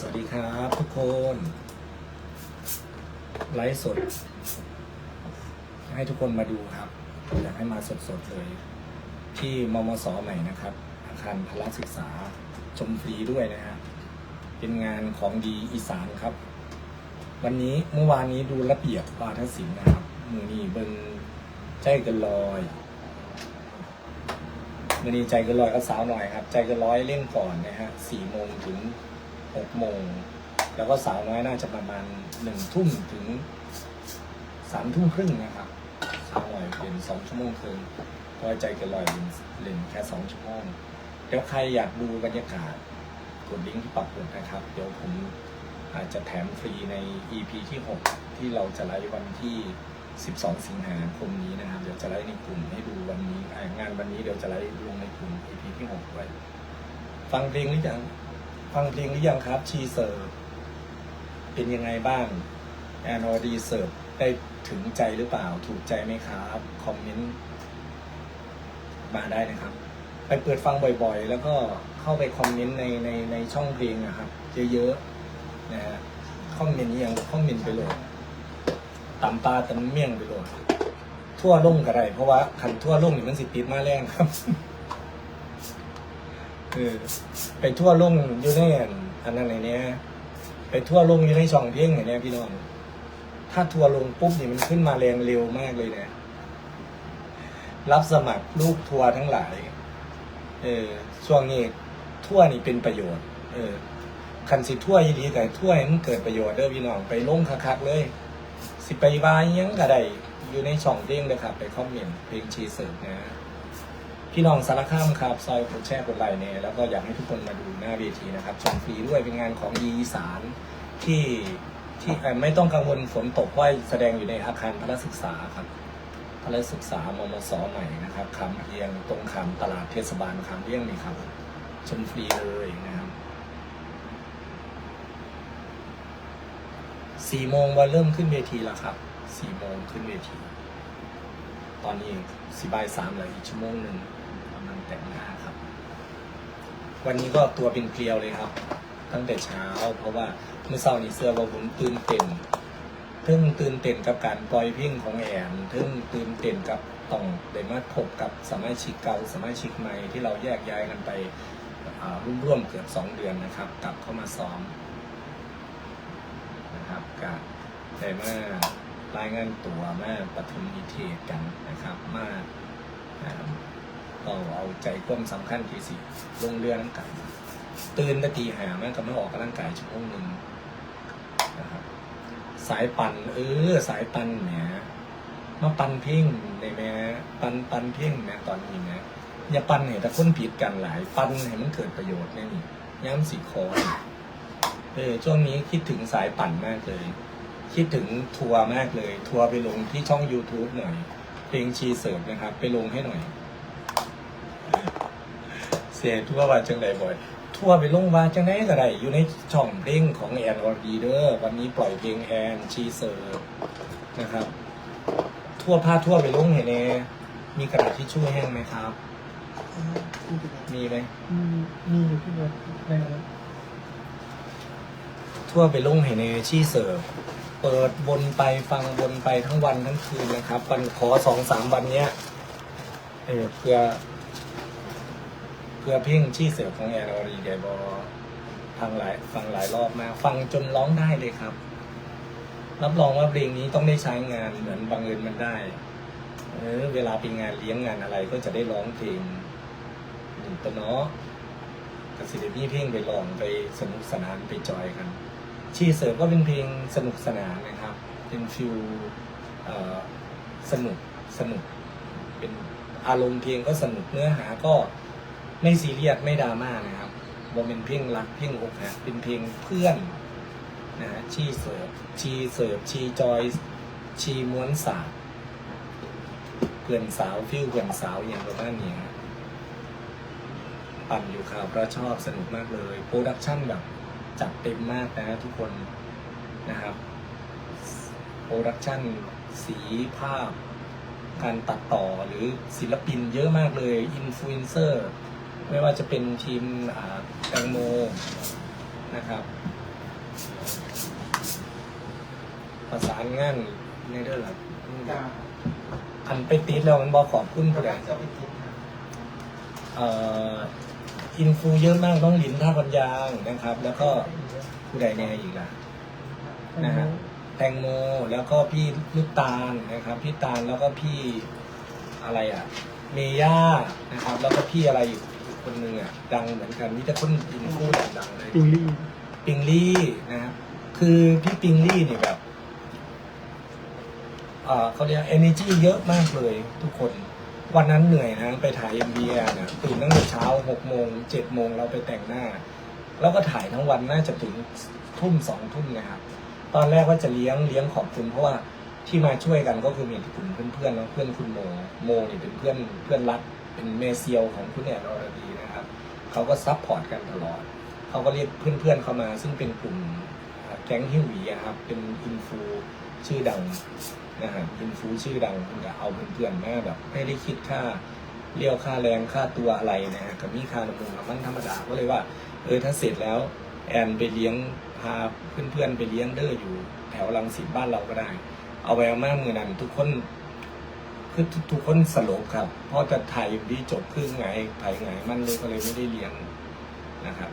สวัสดีครับทุกคน ไลฟ์สด ให้ทุกคนมาดูครับอยากให้มาสดๆเลย ที่มมสใหม่นะครับ อาคารพละศึกษาชมฟรีด้วยนะฮะเป็นงานของดีอีสานครับ วันนี้เมื่อวานนี้ดูระเบียบวาทศิลป์นะครับ มือนี้เบิงใจกันลอยมือนี้ใจกันลอยก็สาวหน่อยครับ ใจกันร้อยเล่นก่อนนะฮะสี่โมงถึง หกโมง แล้วก็สาวน้อยน่าจะประมาณหนึ่งทุ่มถึงสามทุ่มครึ่งนะครับสาวหน่อยเป็นสองชั่วโมงครึ่งเพราะใจกันลอยเล่นแค่สองชั่วโมงเดี๋ยวใครอยากดูบรรยากาศกดลิงก์ที่ปักหมุดนะครับ เดี๋ยวผมอาจจะแถมฟรีใน EP ที่ 6 ที่เราจะไลฟ์วันที่ 12 สิงหาคมนี้นะครับ เดี๋ยวจะไลฟ์ในกลุ่มให้ดูวันนี้งานวันนี้เดี๋ยวจะไลฟ์ลงในกลุ่ม EP ที่ 6 ไว้ ฟังเพลงหรือยัง ฟังเพลงหรือยังครับ ชีเสิร์ฟเป็นยังไงบ้างแอนอดีเสิร์ฟได้ถึงใจหรือเปล่า ถูกใจไหมครับ คอมเมนต์มาได้นะครับ ไปเปิดฟังบ่อยๆ แล้วก็เข้าไปคอมเมนต์ในในในช่องเพลงนะครับ เยอะๆนะฮะคอมเมนต์ยังคอมเมนต์ไปเลยตำปลาตำเมี่ยงไปเลยทั่วลงก็ได้เพราะว่าขันทั่วลงนี่มันสิติดมาแรงครับ เออไปทั่วลงอยู่ในอันนั้นไหนเนี้ยไปทั่วลงอยู่ในช่องเพลงไหนเนี้ยพี่น้องถ้าทัวร์ลงปุ๊บนี่มันขึ้นมาแรงเร็วมากเลยเนี่ยรับสมัครลูกทัวร์ทั้งหลาย เออช่วงนี้ทั่วนี่เป็นประโยชน์ เออคันสิทั่วยีดีแต่ทั่วมันเกิดประโยชน์เด้อพี่น้องไปลงคักๆเลย สิไปวายยังก็ได้อยู่ในช่องเพลงเลยครับ ไปคอมเมนต์เพลงชีเสิร์ฟนะ พี่น้องสารคามครับ ซอยกดแชร์กดไลค์เนี่ยแล้วก็อยากให้ทุกคนมาดูหน้าเวทีนะครับชมฟรีด้วยเป็นงานของดีอีสานที่ที่ไม่ต้องกังวลฝนตกว่าแสดงอยู่ในอาคารพละศึกษาครับพละศึกษามมสใหม่นะครับคำเพียงตรงคำตลาดเทศบาลคำเพียงนี่ครับชมฟรีเลยนะครับสี่โมงวันเริ่มขึ้นเวทีแล้วครับสี่โมงขึ้นเวที ตอนนี้สิบายสามเหลืออีกชั่วโมงหนึ่ง แต่งหน้าครับ วันนี้ก็ตัวเป็นเกลียวเลยครับ ตั้งแต่เช้า เพราะว่าเมื่อเช้านี้เสื้อว่าผมตื่นเต้นทึ่งตื่นเต้นกับการปล่อยเพลงของแอนทึ่งตื่นเต้นกับต้องได้มาพบกับสมาชิกเก่าสมาชิกใหม่ที่เราแยกย้ายกันไปอ่าร่วมๆเกือบสองเดือนนะครับกลับเข้ามาซ้อมนะครับกับได้มารายงานตัวมาปฐมนิเทศกันนะครับ มา อ่าก็เอาใจความสำคัญที่สิลงเรือน้ำกันตื่นแตตีหาแม่ก็ไม่ออกกำลังกายชั่วโมงหนึ่งนะครับสายปั่นเออสายปั่นเนี่ยมาปั่นเพ่งได้ไหมปั่นปั่นเพ่งนะตอนนี้นะอย่าปั่นให้แต่คนผิดกันหลายปั่นให้มันเกิดประโยชน์แน่นี่ย้ำสีคอเออช่วงนี้คิดถึงสายปั่นมากเลย คิดถึงทัวร์มากเลย ทัวร์ไปลงที่ช่อง YouTube หน่อยเพลงชีเสิร์ฟนะครับ ไปลงให้หน่อย เสียทัวร์ว่าจังไดบ่อย ทัวร์ไปลงว่าจังไดก็ได้อยู่ในช่องเพลงของแอนออดีเดอร์วันนี้ปล่อยเพลงแอนชีเสิร์ฟนะครับ ทั่วพาทั่วไปลงเห็นแน่มีกระดาษทิชชู่แห้งไหมครับ มีไหมมีมีอยู่ที่รถในรถทั่วไปลงให้ในชี่เสิร์ฟเปิดวนไปฟังวนไปทั้งวันทั้งคืนนะครับวันขอสองสามวันเนี้ยเออเพื่อเพื่อเพ่งชี่เสิร์ฟของแอร์อรีเดบอฟังหลายฟังหลายรอบมากฟังจนร้องได้เลยครับ รับรองว่าเพลงนี้ต้องได้ใช้งานเหมือนบังเอิญมันได้เออเวลาไปงานเลี้ยงงานอะไรก็จะได้ร้องเพลงหนึ่งตัวเนาะกสิเดมีเพลงไปลองไปสนุกสนานไปจอยกันชีเสิร์ฟก็เป็นเพลงสนุกสนานนะครับ เป็นฟิลสนุกสนุกเป็นอารมณ์เพลงก็สนุกเนื้อหาก็ ไม่ซีเรียสไม่ดราม่านะครับบอเป็นเพลงรักเพลงอกหักเป็นเพลงเพื่อนนะฮะชีเสิร์ฟชีเสิร์ฟชีจอยชีม้วนสาดเพื่อนสาวฟิลเพื่อนสาวอย่างประมาณนี้ครับปั่นอยู่ข่าวเพราะชอบสนุกมากเลยโปรดักชั่นแบบจัดเต็มมากนะทุกคนนะครับโปรดักชั่นสีภาพ การตัดต่อหรือศิลปินเยอะมากเลย อินฟลูเอนเซอร์ ไม่ว่าจะเป็นทีมอ่าแตงโมนะครับ ประสานงานในเรื่องหลักอันไปติดแล้วมันบอกขอบคุณผู้ใดจะไปกินค่ะเอ่ออินฟูเยอะมากน้องหลินท่าพันยางนะครับ แล้วก็ผู้ใดแน่อีกล่ะนะฮะแตงโมแล้วก็พี่ลูกตาลนะครับ พี่ตาลแล้วก็พี่อะไรอะ เมย่านะครับ แล้วก็พี่อะไรอีก คนหนึ่งอะดังเหมือนกันมีแต่คนอินฟูดังๆเลยปิงลี่ปิงลี่นะครับคือพี่ปิงลี่เนี่ยแบบเอ่อเขาเรียก energy เยอะมากเลยทุกคน วันนั้นเหนื่อยนะไปถ่าย MV เนี่ยตื่นตั้งแต่เช้าหกโมงเจ็ดโมงเราไปแต่งหน้า แล้วก็ถ่ายทั้งวันน่าจะถึงทุ่มสองทุ่มนะครับ ตอนแรกว่าจะเลี้ยงเลี้ยงขอบคุณเพราะว่าที่มาช่วยกันก็คือมีกลุ่มเพื่อนๆเนาะเพื่อนคุณโมโมนี่เป็นเพื่อนเพื่อนรักเป็นเมเซียวของคุณแอนอรดีนะครับ เขาก็ซัพพอร์ตกันตลอด เขาก็เรียกเพื่อนๆเข้ามา ซึ่งเป็นกลุ่มแก๊งฮิวหวีครับ เป็นอินฟูชื่อดังนะฮะอินฟูชื่อดังคุณก็เอาเพื่อนๆมาแบบไม่ได้คิดค่าเรียวค่าแรงค่าตัวอะไรนะฮะกับมีค่าน้ำมันมันธรรมดาก็เลยว่าเออถ้าเสร็จแล้วแอนไปเลี้ยงพาเพื่อนๆไปเลี้ยงเด้ออยู่แถวรังสิตบ้านเราก็ได้ เอาแววมากมือนั้นทุกคน คือทุกคนสลบครับเพราะจะถ่ายดีจบครึ่งไงถ่ายไงมันเลยก็เลยไม่ได้เลี้ยงนะครับ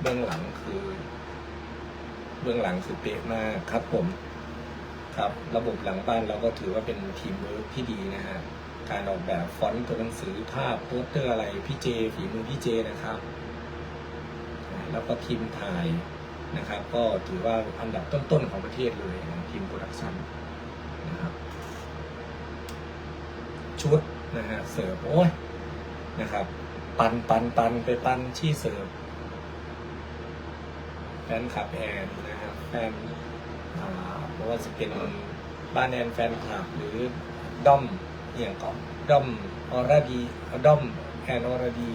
เบื้องหลังคือ เบื้องหลังคือเป๊ะมากครับผมครับ ระบบหลังบ้านเราก็ถือว่าเป็นทีมเวิร์กที่ดีนะฮะการออกแบบฟอนต์ตัวหนังสือภาพโปสเตอร์อะไรพี่เจฝีมือพี่เจนะครับ แล้วก็ทีมถ่ายนะครับ ก็ถือว่าอันดับต้นๆของประเทศเลยนะทีมโปรดักชั่น นะครับชุดนะฮะเสิร์ฟโอ้ยนะครับ ปันปันปันไปปันชี่เสิร์ฟแฟนคลับแอนนะครับแฟนอ่าเพราะว่าจะเป็นบ้านแอนแฟนคลับหรือด้อมเอียงก่อนด้อมออร่าดีด้อมแอนออร่าดี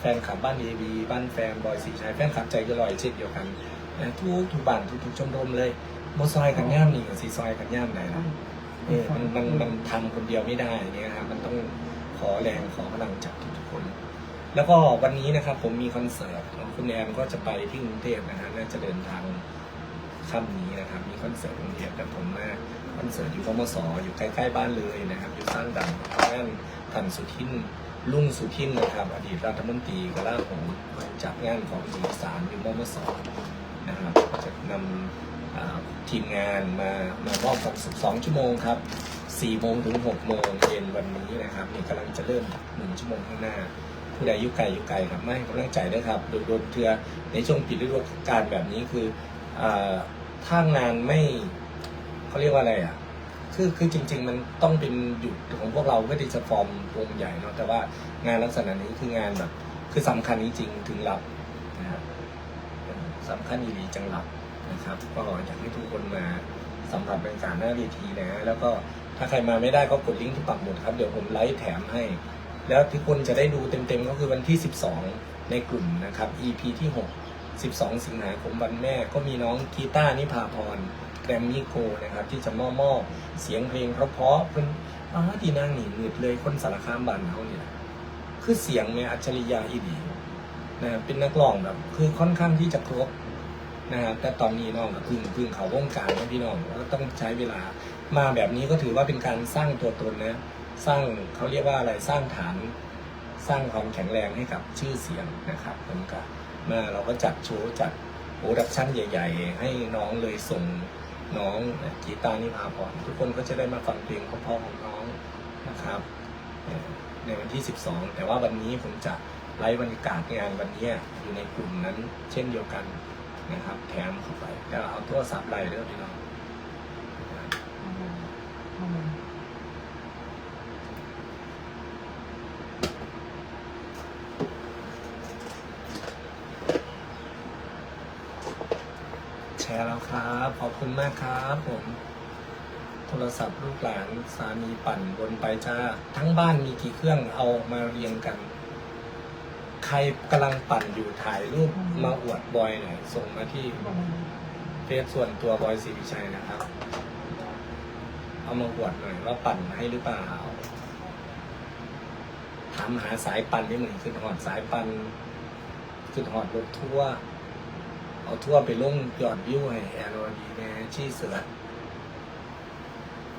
แฟนคลับบ้านเอบีบ้านแฟนบอยสีชัยแฟนคลับใจก็ลอยเช่นเดียวกัน นะทุกทุกบ้านทุกทุกชมรมเลยโมซอยกันย่ามนี่กับสีซอยกันย่ามไหนล่ะเออมันมันมันทำคนเดียวไม่ได้เนี่ยครับมันต้องขอแรงขอพลังจากทุกๆคน แล้วก็วันนี้นะครับผมมีคอนเสิร์ตของคุณแอนก็จะไปที่กรุงเทพนะฮะน่าจะเดินทางค่ำนี้นะครับมีคอนเสิร์ตกรุงเทพแต่ผมมาคอนเสิร์ตอยู่พมสอยู่ใกล้ๆบ้านเลยนะครับ อยู่สร้างดังงานทันสุทินลุงสุทินนะครับ อดีตรัฐมนตรีกลาโหมจัดงานของอีสานอยู่มมสนะครับก็จะ นำทีมงานมามามอบความสุของชั่วโมงครับ4โมงถึง6โมงเย็นวันนี้นะครับนี่กำลังจะเริ่มหนึ่งชั่วโมงข้างหน้าผู้ใดยุไกลยุไกลครับไม่ให้กำลังใจด้วยครับโดยโดยเทือในช่วงปิดฤดูกาลแบบนี้คืออถ้างานไม่เขาเรียกว่าอะไรอะคือคือจริง ๆ มันต้องเป็นหยุดของพวกเราเพื่อที่จะฟอร์มวงใหญ่เนาะแต่ว่างานลักษณะนี้คืองานแบบ คือสำคัญจริงๆถึงหลับนะครับสำคัญดีๆจังหลับ นะครับก็อยากให้ทุกคนมาสัมผัสบรรยากาศหน้าเวทีนะ แล้วก็ถ้าใครมาไม่ได้ก็กดลิงก์ที่ปักหมุดครับ เดี๋ยวผมไลฟ์แถมให้ แล้วทุกคนจะได้ดูเต็มๆก็คือวันที่ 12 ในกลุ่มนะครับ EP ที่ 6 12 สิงหาคมวันแม่ก็มีน้องกีตาร์นิพาพรแกรมมี่โกนะครับ ที่จะมอบมอบเสียงเพลงเพราะๆเพิ่นอ้าดีนางหนีหงืดเลยคนสารคามบ้านเขาเนี่ยคือเสียงเนี่ยอัจฉริยะอีดีนะครับเป็นนักร้องแบบคือค่อนข้างที่จะครบ นะครับแต่ตอนนี้น้องก็พึ่งเพึ่งเขาวงการนะพี่น้องก็ต้องใช้เวลามาแบบนี้ก็ถือว่าเป็นการสร้างตัวตนนะสร้างเขาเรียกว่าอะไรสร้างฐานสร้างความแข็งแรงให้กับชื่อเสียงนะครับผมก็มาเราก็จัดโชว์จัดโปรดักชั่นใหญ่ ๆ ให้น้องเลยส่งน้องกีตาร์นิพาพรทุกคนก็จะได้มาฟังเพลงพราะๆของน้องนะครับ ในวันที่ 12 แต่ว่าวันนี้ผมจะไลฟ์บรรยากาศงานวันนี้อยู่ในกลุ่มนั้นเช่นเดียวกัน นะครับแถมเข้าไปแต่เอาโทรศัพท์ไล่เด้อพี่น้องแชร์แล้วครับ ขอบคุณมากครับผม โทรศัพท์ลูกหลานสามีปั่นบนไปจ้า ทั้งบ้านมีกี่เครื่องเอามาเรียงกัน ใครกำลังปั่นอยู่ถ่ายรูปมาอวดบอยหน่อยส่งมาที่เฟซส่วนตัวบอยศรีวิชัยนะครับ เอามาอวดหน่อยว่าปั่นให้หรือเปล่าถามหาสายปั่นที่เหมึงขึ้นหอดสายปั่นจุดหอดรถทั่ว เอาทั่วไปลงยอดวิวให้แอร์โรดีแน่ชี้เสือ